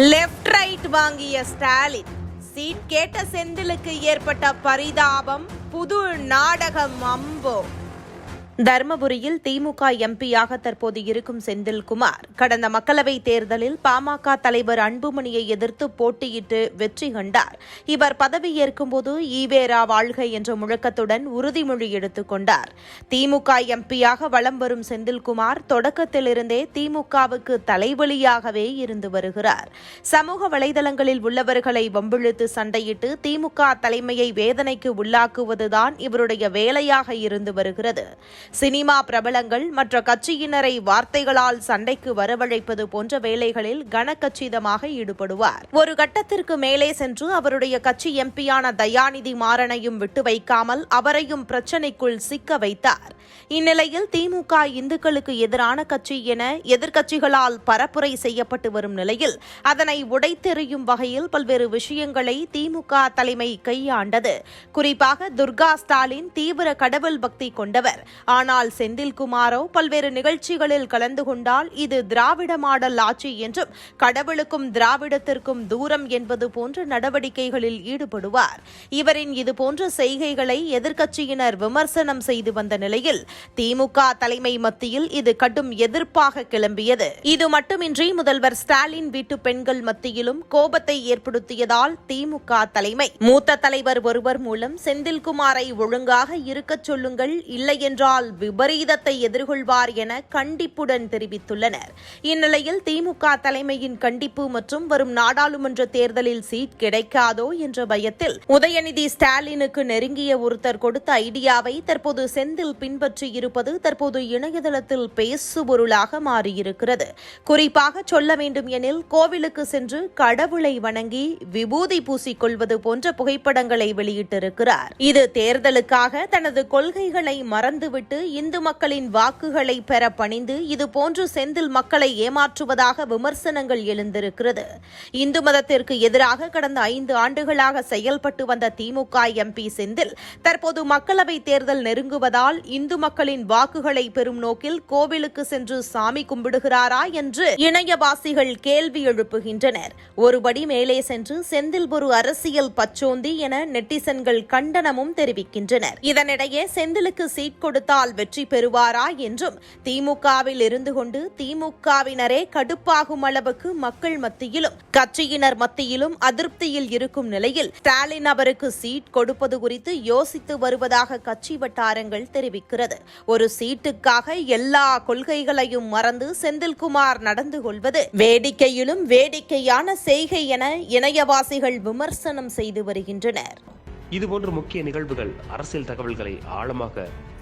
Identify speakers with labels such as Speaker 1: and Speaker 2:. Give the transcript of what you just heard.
Speaker 1: Left right வாங்கிய Stalin seat கேட்ட செந்திலுக்கு ஏற்பட்ட பரிதாபம் புது நாடகம் அம்போ. தர்மபுரியில் திமுக எம்பியாக தற்போது இருக்கும் செந்தில்குமார். கடந்த மக்களவைத் தேர்தலில் பாமக தலைவர் அன்புமணியை எதிர்த்து போட்டியிட்டு வெற்றி கண்டார். இவர் பதவியேற்கும்போது ஈவேரா வாழ்க என்ற முழக்கத்துடன் உறுதிமொழி எடுத்துக் கொண்டார். திமுக எம்பியாக வலம் வரும் செந்தில்குமார் தொடக்கத்திலிருந்தே திமுகவுக்கு தலைவலியாகவே இருந்து வருகிறார். சமூக வலைதளங்களில் உள்ளவர்களை வம்பிழுத்து சண்டையிட்டு திமுக தலைமையை வேதனைக்கு உள்ளாக்குவதுதான் இவருடைய வேலையாக இருந்து வருகிறது. சினிமா பிரபலங்கள் மற்ற கட்சியினரை வார்த்தைகளால் சண்டைக்கு வரவழைப்பது போன்ற வேலைகளில் கனக்கச்சிதமாக ஈடுபடுவார். ஒரு கட்டத்திற்கு மேலே சென்று அவருடைய கட்சி எம்பியான தயாநிதி மாறனையும் விட்டு வைக்காமல் அவரையும் பிரச்சினைக்குள் சிக்க வைத்தார். இந்நிலையில் திமுக இந்துக்களுக்கு எதிரான கட்சி என எதிர்க்கட்சிகளால் பரப்புரை செய்யப்பட்டு வரும் நிலையில் அதனை உடைத்தெறியும் வகையில் பல்வேறு விஷயங்களை திமுக தலைமை கையாண்டது. குறிப்பாக துர்கா ஸ்டாலின் தீவிர கடவுள் பக்தி கொண்டவர். ஆனால் செந்தில்குமாரோ பல்வேறு நிகழ்ச்சிகளில் கலந்து கொண்டால் இது திராவிட மாடல் ஆட்சி என்றும் கடவுளுக்கும் திராவிடத்திற்கும் தூரம் என்பது போன்ற நடவடிக்கைகளில் ஈடுபடுவார். இவரின் இதுபோன்ற செய்கைகளை எதிர்க்கட்சியினர் விமர்சனம் செய்து வந்த நிலையில் திமுக தலைமை மத்தியில் இது கடும் எதிர்ப்பாக கிளம்பியது. இது மட்டுமின்றி முதல்வர் ஸ்டாலின் வீட்டு பெண்கள் மத்தியிலும் கோபத்தை ஏற்படுத்தியதால் திமுக தலைமை. மூத்த தலைவர் ஒருவர் மூலம் செந்தில்குமாரை ஒழுங்காக இருக்கச் சொல்லுங்கள் இல்லையென்றால் விபரீதத்தை எதிர்கொள்வார் என கண்டிப்புடன் தெரிவித்துள்ளனர். இந்நிலையில் திமுக தலைமையின் கண்டிப்பு மற்றும் வரும் நாடாளுமன்ற தேர்தலில் சீட் கிடைக்காதோ என்ற பயத்தில் உதயநிதி ஸ்டாலினுக்கு நெருங்கிய ஒருத்தர் கொடுத்த ஐடியாவை தற்போது செந்தில் பின்பற்றி இருப்பது தற்போது இணையதளத்தில் பேசுபொருளாக மாறியிருக்கிறது. குறிப்பாக சொல்ல வேண்டும் எனில் கோவிலுக்கு சென்று கடவுளை வணங்கி விபூதி பூசிக்கொள்வது போன்ற புகைப்படங்களை வெளியிட்டிருக்கிறார். இது தேர்தலுக்காக தனது கொள்கைகளை மறந்துவிட்டு இந்து மக்களின் வாக்குகளை பெற பணிந்து இதுபோன்று செந்தில் மக்களை ஏமாற்றுவதாக விமர்சனங்கள் எழுந்திருக்கிறது. இந்து மதத்திற்கு எதிராக கடந்த ஐந்து ஆண்டுகளாக செயல்பட்டு வந்த திமுக எம்பி செந்தில் தற்போது மக்களவைத் தேர்தல் நெருங்குவதால் இந்து மக்களின் வாக்குகளை பெறும் நோக்கில் கோவிலுக்கு சென்று சாமி கும்பிடுகிறாரா என்று இணையவாசிகள் கேள்வி எழுப்புகின்றனர். ஒருபடி மேலே சென்று செந்தில் ஒரு அரசியல் பச்சோந்தி என நெட்டிசன்கள் கண்டனமும் தெரிவிக்கின்றனர். இதனிடையே செந்திலுக்கு சீட் கொடுத்தால் வெற்றி பெறுவாரா என்றும் திமுகவில் இருந்து கொண்டு திமுகவினரே கடுப்பாகும் அளவுக்கு மக்கள் மத்தியிலும் கட்சியினர் மத்தியிலும் அதிருப்தியில் இருக்கும் நிலையில் ஸ்டாலின் அவருக்கு சீட் கொடுப்பது குறித்து யோசித்து வருவதாக கட்சி வட்டாரங்கள் தெரிவிக்கிறது. ஒரு சீட்டுக்காக எல்லா கொள்கைகளையும் மறந்து செந்தில்குமார் நடந்து கொள்வது வேடிக்கையிலும் வேடிக்கையான செய்கை என இணையவாசிகள் விமர்சனம் செய்து வருகின்றனர்.
Speaker 2: இதுபோன்ற முக்கிய நிகழ்வுகள் அரசியல் தகவல்களை ஆழமாக